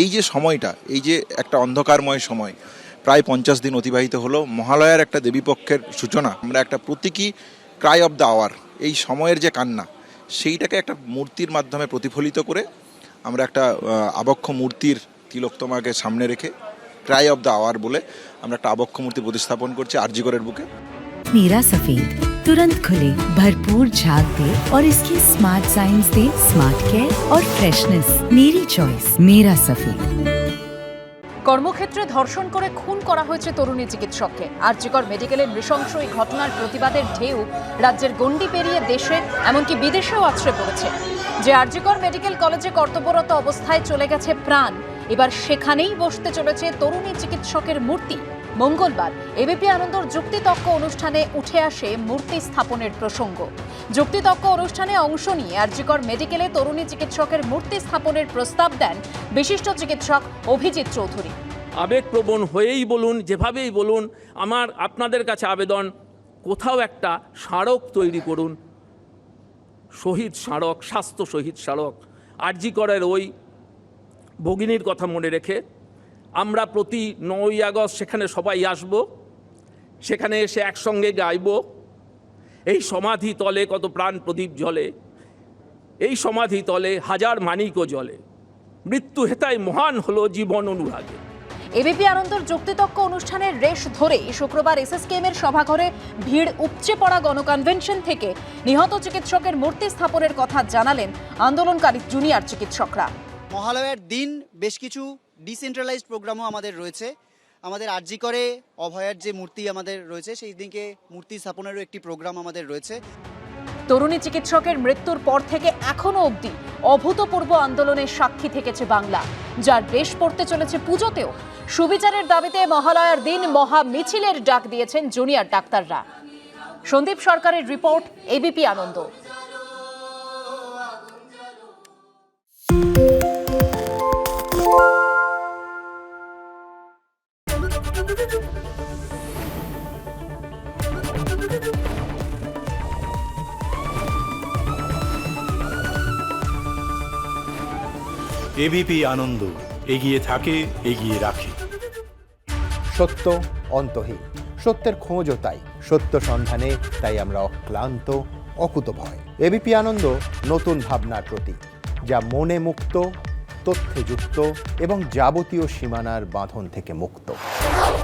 এই যে সময়টা, এই যে একটা অন্ধকারময় সময়, প্রায় পঞ্চাশ দিন অতিবাহিত হলো, মহালয়ার একটা দেবীপক্ষের সূচনা, আমরা একটা প্রতীকী ক্রাই অব দ্য আওয়ার এই সময়ের যে কান্না, সেইটাকে একটা মূর্তির মাধ্যমে প্রতিফলিত করে, আমরা একটা আবক্ষ মূর্তির তিলোক্তমাকে সামনে রেখে ক্রাই অব দ্য আওয়ার বলে আমরা একটা আবক্ষ মূর্তি প্রতিস্থাপন করছি আরজিগরের বুকে। মীরা সফিদ तुरंत खुले भरपूर झाग दे और इसकी स्मार्ट साइंस दे स्मार्ट केयर और फ्रेशनेस मेरी चॉइस मेरा सफेद কর্মক্ষেত্রে ধর্ষণ করে খুন করা হয়েছে তরুণী চিকিৎসককে আরজিকর মেডিকেলের নৃশংস এই ঘটনার প্রতিবাদের ঢেউ রাজ্যের গণ্ডি পেরিয়ে দেশে এমনকি বিদেশেও আছড়ে পড়েছে যে আরজিকর মেডিকেল কলেজে কর্তব্যরত অবস্থায় চলে গেছে প্রাণ এবার সেখানেই বসতে চলেছে তরুণী চিকিৎসকের মূর্তি মঙ্গলবার এবিপি আনন্দর যুক্তিতক্ক অনুষ্ঠানে উঠে আসে মূর্তি স্থাপনের প্রসঙ্গ। যুক্তিতক্ক অনুষ্ঠানে অংশ নিয়ে আরজিকর মেডিকেলে তরুণী চিকিৎসকের মূর্তি স্থাপনের প্রস্তাব দেন বিশিষ্ট চিকিৎসক অভিজিৎ চৌধুরী। আবেগপ্রবণ হয়েই বলুন, যেভাবেই বলুন, আমার, আপনাদের কাছে আবেদন, কোথাও একটা স্মারক তৈরি করুন। শহীদ স্মারক, স্বাস্থ্য শহীদ স্মারক, আরজিকরের ওই ভগিনীর কথা মনে রেখে আমরা প্রতি নয় আগস্ট সেখানে সবাই আসব সেখানে এসে একসঙ্গে গাইব। এই সমাধি তলে কত প্রাণ প্রদীপ জলে এই সমাধি তলে হাজার মানিকও জলে মৃত্যু হেতায় মহান হলো জীবন অনুরাগে। এবিপি আনন্দর যুক্তিতক্ক অনুষ্ঠানের রেশ ধরে শুক্রবার এসএসকেএম এর সভাঘরে ভিড় উপচে পড়া গণকনভেনশন থেকে নিহত চিকিৎসকের মূর্তি স্থাপনের কথা জানালেন আন্দোলনকারী জুনিয়র চিকিৎসকরা। মহালয়ার দিন বেশ কিছু ডিসেন্ট্রালাইজড প্রোগ্রামও আমাদের রয়েছে। আমাদের আরজি করে, অভয়ার যে মূর্তি আমাদের রয়েছে, সেই দিনকে মূর্তি স্থাপনেরও একটি প্রোগ্রাম আমাদের রয়েছে। তরুণী চিকিৎসকের মৃত্যুর পর থেকে এখনও অবধি অভূতপূর্ব আন্দোলনের সাক্ষী থেকেছে বাংলা, যার রেশ পড়তে চলেছে পুজোতেও। সুবিচারের দাবিতে মহালয়ার দিন মহা মিছিলের ডাক দিয়েছেন জুনিয়র ডাক্তাররা। সন্দীপ সরকারের report, ABP Ananda. ABP Ananda, এগিয়ে থাকে, এগিয়ে রাখে। সত্য অন্তহীন, সত্যের খোঁজও তাই। সত্য সন্ধানে তাই আমরা অক্লান্ত অকুতভয় এবিপি আনন্দ নতুন ভাবনার প্রতীক, যা মনে মুক্ত, তথ্যে যুক্ত এবং যাবতীয় সীমানার বাঁধন থেকে মুক্ত।